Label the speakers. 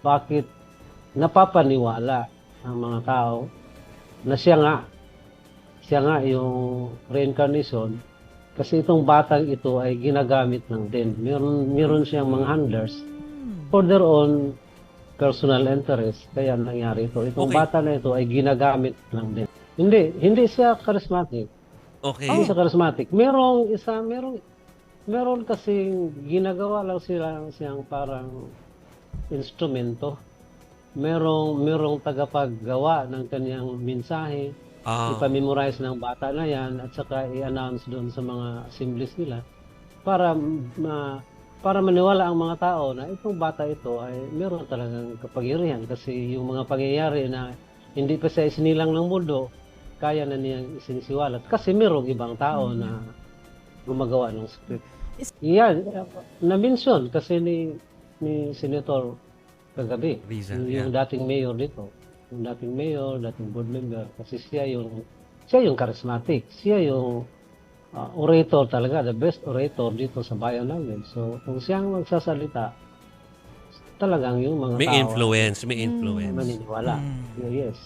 Speaker 1: bakit napapaniwala ang mga tao na siya nga, siya nga yung reincarnation kasi itong batang ito ay ginagamit ng din. Meron, meron siyang mga handlers for their own personal interest. Kaya nangyari ito. Itong
Speaker 2: Okay.
Speaker 1: bata na ito ay ginagamit lang din. Hindi, hindi siya charismatic.
Speaker 2: Okay.
Speaker 1: Hindi siya charismatic. Merong isa, merong, meron kasing ginagawa lang sila siyang parang instrumento. Merong, merong tagapaggawa ng kanyang mensahe,
Speaker 2: Ah,
Speaker 1: ipamemorize ng bata na yan, at saka i-announce doon sa mga assemblies nila para ma, para maniwala ang mga tao na itong bata ito ay meron talagang kapangyarihan kasi yung mga pangyayari na hindi pa siya isinilang ng mundo, kaya na niyang isinisiwalat. Kasi merong ibang tao na gumagawa ng script. Yan, na-mention kasi ni, ni Senator kagabi,
Speaker 2: Riza,
Speaker 1: yung, yung dating mayor dito. Yung dating mayor, dating board member, kasi siya yung siya yung charismatic. Siya yung uh, orator talaga, the best orator dito sa bayan namin. So, kung siya ang magsasalita, talagang yung mga
Speaker 2: may
Speaker 1: tao
Speaker 2: influence, may influence.
Speaker 1: maniniwala.
Speaker 3: Mm.
Speaker 1: Yes.